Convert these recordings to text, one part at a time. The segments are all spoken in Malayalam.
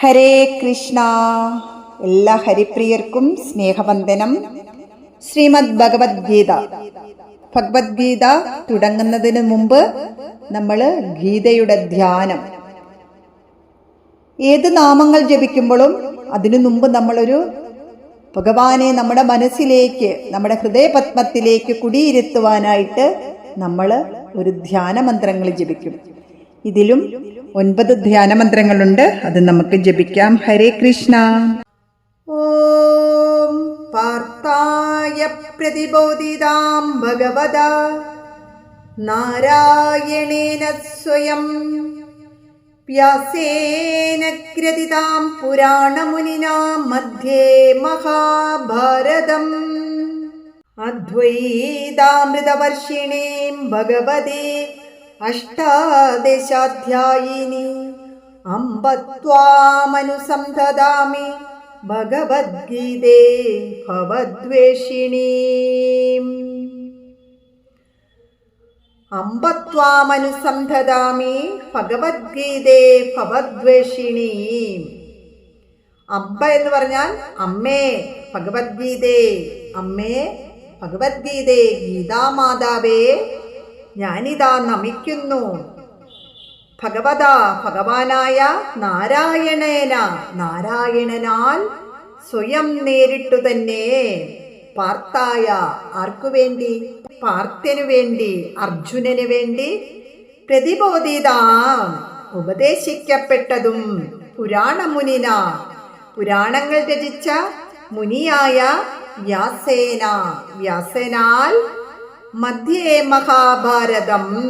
ഹരേ കൃഷ്ണ. എല്ലാ ഹരിപ്രിയർക്കും സ്നേഹവന്ദനം. ശ്രീമദ് ഭഗവത്ഗീത. ഭഗവത്ഗീത തുടങ്ങുന്നതിന് മുമ്പ് നമ്മൾ ഗീതയുടെ ധ്യാനം. ഏത് നാമങ്ങൾ ജപിക്കുമ്പോഴും അതിനു മുമ്പ് നമ്മളൊരു ഭഗവാനെ നമ്മുടെ മനസ്സിലേക്ക് നമ്മുടെ ഹൃദയപത്മത്തിലേക്ക് കുടിയിരുത്തുവാനായിട്ട് നമ്മൾ ഒരു ധ്യാന മന്ത്രങ്ങൾ ജപിക്കും. ഇതിലും ഒൻപത് ധ്യാന മന്ത്രങ്ങളുണ്ട് അത് നമുക്ക് ജപിക്കാം. ഹരേ കൃഷ്ണ. ഓം പാർത്ഥായ പ്രതിബോധിതാം ഭഗവത. നാരായണേന സ്വയം. വ്യാസേന ഗ്രഥിതാം പുരാണമുനിനാ മധ്യേ മഹാഭാരതം. അദ്വൈതാമൃതവർഷിണീം ഭഗവതി അഷ്ടാദശാധ്യായിനി അമ്പത്വാമനുസന്ധദാമി ഭഗവദ്ഗീതേ ഭവദ്വേഷിണീ അമ്പത്വാമനുസന്ധദാമി ഭഗവദ്ഗീതേ ഭവദ്വേഷിണീ അമ്പ എന്ന് പറഞ്ഞാൽ അമ്മേ ഭഗവത്ഗീതേ അമ്മേ ഭഗവത്ഗീതേ ഗീതാമാതാവേ ഞാനിതാ നമിക്കുന്നു. ഭഗവത ഭഗവാനായ നാരായണേന. നാരായണനാൽ സ്വയം നേരിട്ടു തന്നെ. പാർത്തായ ആർക്കു വേണ്ടി? പാർത്യനു വേണ്ടി അർജുനന് വേണ്ടി പ്രതിബോധിതാം ഉപദേശിക്കപ്പെട്ടതും പുരാണമുനിന. പുരാണങ്ങൾ രചിച്ച മുനിയായ വ്യാസേന. വ്യാസനാൽ മധ്യേ മഹാഭാരതം.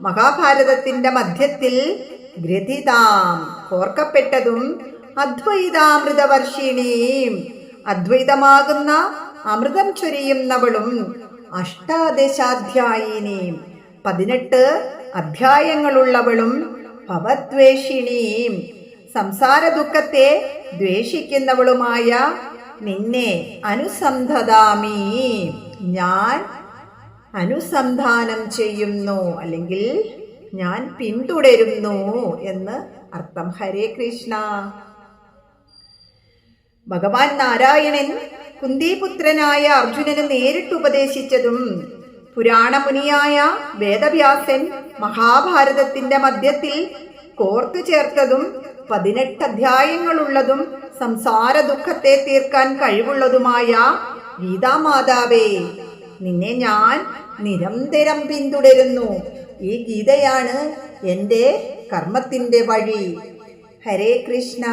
മഹാഭാരതത്തിന്റെ മധ്യത്തിൽ ഗ്രഥിതാം കോർക്കപ്പെട്ടതും അദ്വൈതാമൃതവർഷിണീം. അദ്വൈതമാകുന്ന അമൃതം ചൊരിയുന്നവളും അഷ്ടാദശാധ്യായിനിയും പതിനെട്ട് അധ്യായങ്ങളുള്ളവളും ഭവദ്വേഷിണിയും സംസാര ദുഃഖത്തെ ദ്വേഷിക്കുന്നവളുമായ നിന്നെ അനുസന്ധതാമീ. ഞാൻ അനുസന്ധാനം ചെയ്യുന്നു. അല്ലെങ്കിൽ ഞാൻ പിന്തുടരുന്നു എന്ന് അർത്ഥം. ഹരേ കൃഷ്ണ. ഭഗവാൻ നാരായണൻ കുന്തിപുത്രനായ അർജുനന് നേരിട്ട് ഉപദേശിച്ചതും പുരാണമുനിയായ വേദവ്യാസൻ മഹാഭാരതത്തിന്റെ മധ്യത്തിൽ കോർത്തു ചേർത്തതും പതിനെട്ട് അധ്യായങ്ങളുള്ളതും സംസാര ദുഃഖത്തെ തീർക്കാൻ കഴിവുള്ളതുമായ ഗീതാമാതാവേ നിന്നെ ഞാൻ നിരന്തരം പിന്തുടരുന്നു. ഈ ഗീതയാണ് എന്റെ കർമ്മത്തിന്റെ വഴി. ഹരേ കൃഷ്ണ.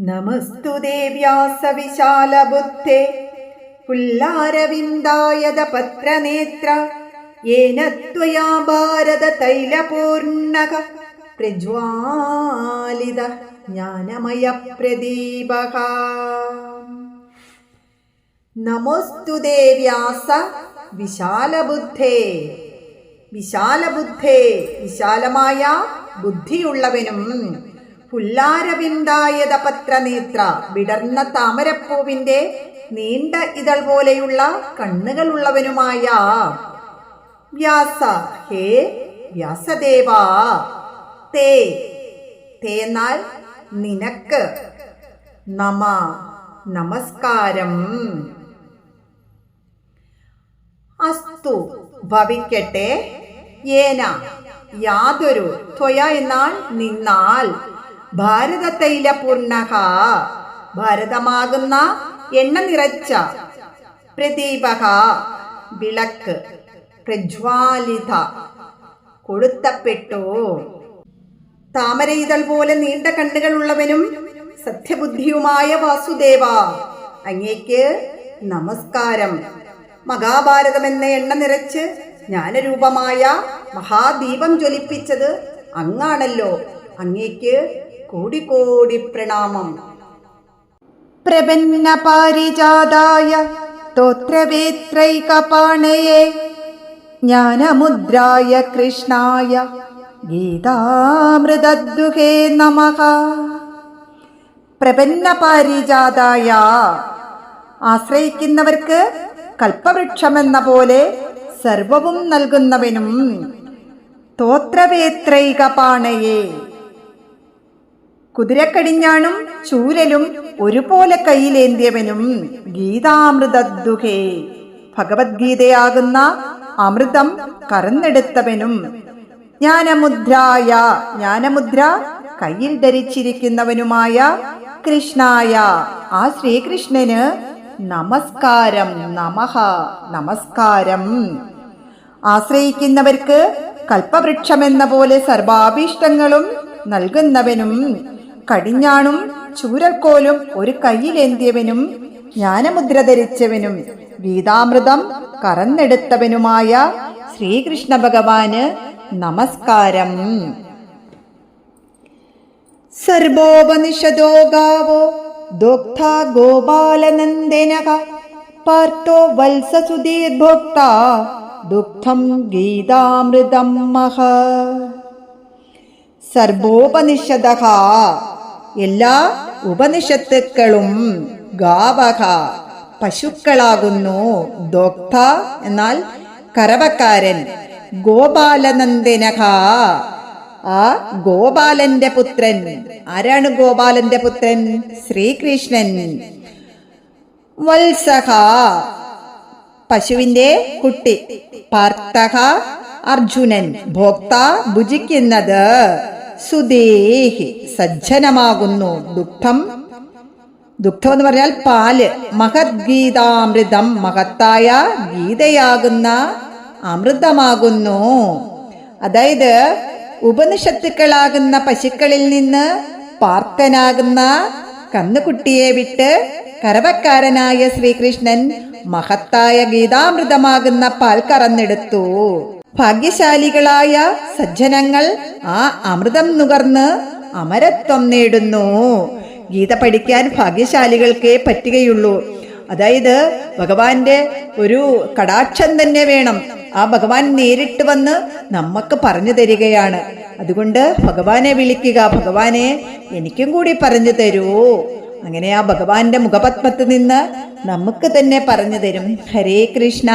നമസ്തു വ്യാസവിശാലബുദ്ധേ പുല്ലാരവിന്ദായത പത്രനേത്ര. യേന ത്വയാ ഭാരത തൈലപൂർണക. പ്രജ്വാലിത ജ്ഞാനമയ പ്രദീപക. നമോസ്തുതേ വ്യാസ വിശാലബുദ്ധേ. വിശാലബുദ്ധേ വിശാലമായ ബുദ്ധിയുള്ളവനും പുല്ലാരവിന്ദായത പത്രനേത്ര വിടർന്ന താമരപ്പൂവിന്റെ നീണ്ട ഇതൾ പോലെയുള്ള കണ്ണുകളുള്ളവനുമായ വ്യാസ. ഹേ വ്യാസദേവ. തേ തേ എന്നാൽ നിനക്ക്. നമ നമസ്കാരം. അസ്തു ഭവിക്കട്ടെ. ഏന യാതൊരു ത്വയ എന്നാൽ നിന്നാൽ. ഭാരതത്തൈല പൂർണക ഭാരതമാകുന്ന എണ്ണ നിറച്ച പ്രദീപക വിളക്ക് പ്രജ്വാലിത കൊളുത്തപ്പെട്ടു താമരയിതൾ പോലെ നീണ്ട കണ്ണുകളുള്ളവനും സത്യബുദ്ധിയുമായ വാസുദേവ അങ്ങേക്ക് നമസ്കാരം. മഹാഭാരതം എന്ന എണ്ണ നിറച്ച് ജ്ഞാനരൂപമായ മഹാദീപം ജ്വലിപ്പിച്ചത് അങ്ങാണല്ലോ. അങ്ങേക്ക് കോടി പ്രണാമം. പ്രപന്ന പാരിജാതായ തോത്രവേത്രൈകപാണയെ ജ്ഞാനമുദ്രായ കൃഷ്ണായ ഗീതാമൃതദ്ദുഹേ നമ. പ്രപന്ന പാരിജാതായ ആശ്രയിക്കുന്നവർക്ക് കൽപ്പവൃക്ഷമെന്ന പോലെ സർവവും നൽകുന്നവനും തോത്രവേത്രൈകപാണയെ കുതിരക്കടിഞ്ഞാണും ചൂരലും ഒരുപോലെ കയ്യിലേന്തിയവനും ഗീതാമൃതദ്ദുഹേ ഭഗവത്ഗീതയാകുന്ന അമൃതം കറന്നെടുത്തവനും ജ്ഞാനമുദ്രായ ജ്ഞാനമുദ്ര കയ്യിൽ ധരിച്ചിരിക്കുന്നവനുമായ കൃഷ്ണായ. ആ ശ്രീകൃഷ്ണന് നമസ്കാരം നമഹ നമസ്കാരം. ആശ്രയിക്കുന്നവർക്ക് കൽപ്പവൃക്ഷമെന്ന പോലെ സർവാഭീഷ്ടങ്ങളും നൽകുന്നവനും കടിഞ്ഞാണും ചൂരൽക്കോലും ഒരു കയ്യിലേന്തിയവനും ജ്ഞാനമുദ്ര ധരിച്ചവനും ഗീതാമൃതം കറന്നെടുത്തവനുമായ ശ്രീകൃഷ്ണ ഭഗവാന് നമസ്കാരം. സർവോപനിഷദോ ഗാവോ ദോക്ത ഗോപാലനന്ദനക പാർട്ടോ വത്സസുധീർഭോക്ത ദുഃഖം ഗീതാമൃതം മഹ. സർവോപനിഷദ എല്ലാ ഉപനിഷത്തുക്കളും ഗാവക പശുക്കളാകുന്നു ദോക്ത എന്നാൽ കറവക്കാരൻ ഗോപാലനന്ദനക. ആ ഗോപാലന്റെ പുത്രൻ. ആരാണ് ഗോപാലന്റെ പുത്രൻ? ശ്രീകൃഷ്ണൻ. വത്സഹ. പശുവിന്റെ കുട്ടി. പാർത്ഥക അർജുനൻ. ഭോക്ത ഭുജിക്കുന്നത് സുദേഹി സജ്ജനമാകുന്നു. ദുഃഖം. ദുഃഖം എന്ന് പറഞ്ഞാൽ പാൽ. മഹദ്ഗീതാമൃതം. മഹത്തായ ഗീതയാകുന്ന അമൃതമാകുന്നു. അതായത് ഉപനിഷത്തുക്കളാകുന്ന പശുക്കളിൽ നിന്ന് പാർക്കനാകുന്ന കന്നുകുട്ടിയെ വിട്ട് കരവക്കാരനായ ശ്രീകൃഷ്ണൻ മഹത്തായ ഗീതാമൃതമാകുന്ന പാൽ കറന്നെടുത്തു. ഭാഗ്യശാലികളായ സജ്ജനങ്ങൾ ആ അമൃതം നുകർന്ന് അമരത്വം നേടുന്നു. ഗീത പഠിക്കാൻ ഭാഗ്യശാലികൾക്കേ പറ്റുകയുള്ളൂ. അതായത് ഭഗവാന്റെ ഒരു കടാക്ഷം തന്നെ വേണം. ആ ഭഗവാൻ നേരിട്ട് വന്ന് നമുക്ക് പറഞ്ഞു തരികയാണ്. അതുകൊണ്ട് ഭഗവാനെ വിളിക്കുക ഭഗവാനെ എനിക്കും കൂടി പറഞ്ഞു തരൂ. അങ്ങനെ ആ ഭഗവാന്റെ മുഖപത്മത്ത് നിന്ന് നമുക്ക് തന്നെ പറഞ്ഞു തരും. ഹരേ കൃഷ്ണ.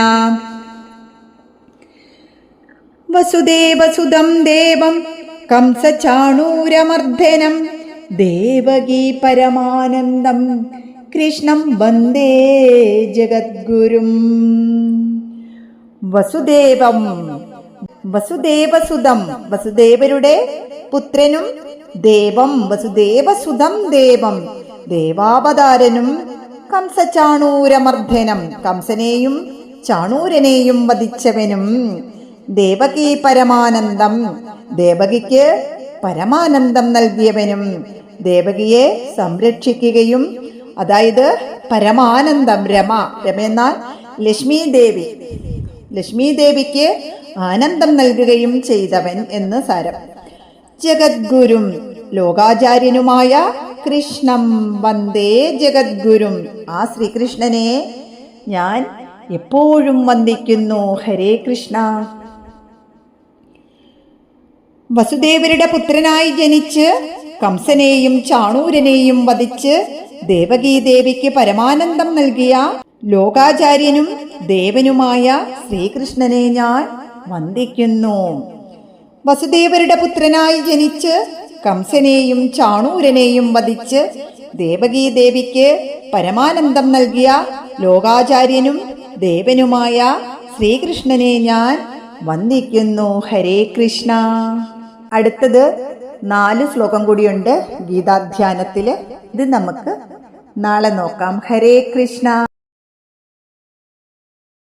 വസുദേവസുതം ദേവം കംസചാണൂരമർദ്ദനം ദേവകി പരമാനന്ദം. കൃഷ്ണം വന്ദേ ജഗദ്ഗുരും. വസുദേവം. വസുദേവസുതം. വസുദേവരുടെ പുത്രനും ദേവം. വസുദേവസുതം ദേവം. ദേവാവതാരനും കംസചാണൂരമർദ്ദനം. കംസനെയും ചാണൂരനെയും വധിച്ചവനും ദേവകി പരമാനന്ദം. ദേവകിക്ക് പരമാനന്ദം നൽകിയവനും ദേവകിയെ സംരക്ഷിക്കുകയും അതായത് പരമാനന്ദം രമ. രമ എന്നാൽ ലക്ഷ്മി ദേവി ലക്ഷ്മി ദേവിക്ക് ആനന്ദം നൽകുകയും ചെയ്തവൻ എന്ന് സാരം. ജഗദ്ഗുരും ലോകാചാര്യനുമായ കൃഷ്ണം വന്ദേ ജഗദ്ഗുരും. ആ ശ്രീകൃഷ്ണനെ ഞാൻ എപ്പോഴും വന്ദിക്കുന്നു. ഹരേ കൃഷ്ണ. വസുദേവരുടെ പുത്രനായി ജനിച്ച് കംസനെയും ചാണൂരനെയും വധിച്ച് ദേവകീദേവിക്ക് പരമാനന്ദം നൽകിയ ലോകാചാര്യനും ദേവനുമായ ശ്രീകൃഷ്ണനെ ഞാൻ വന്ദിക്കുന്നു. വസുദേവരുടെ പുത്രനായി ജനിച്ച് കംസനെയും ചാണൂരനെയും വധിച്ച് ദേവകീദേവിക്ക് പരമാനന്ദം നൽകിയ ലോകാചാര്യനും ദേവനുമായ ശ്രീകൃഷ്ണനെ ഞാൻ വന്ദിക്കുന്നു. ഹരേ കൃഷ്ണ. അടുത്തത് നാല് ശ്ലോകം കൂടിയുണ്ട് ഗീതാധ്യാനത്തിൽ. ഇത് നമുക്ക് നാളെ നോക്കാം. ഹരേ കൃഷ്ണ.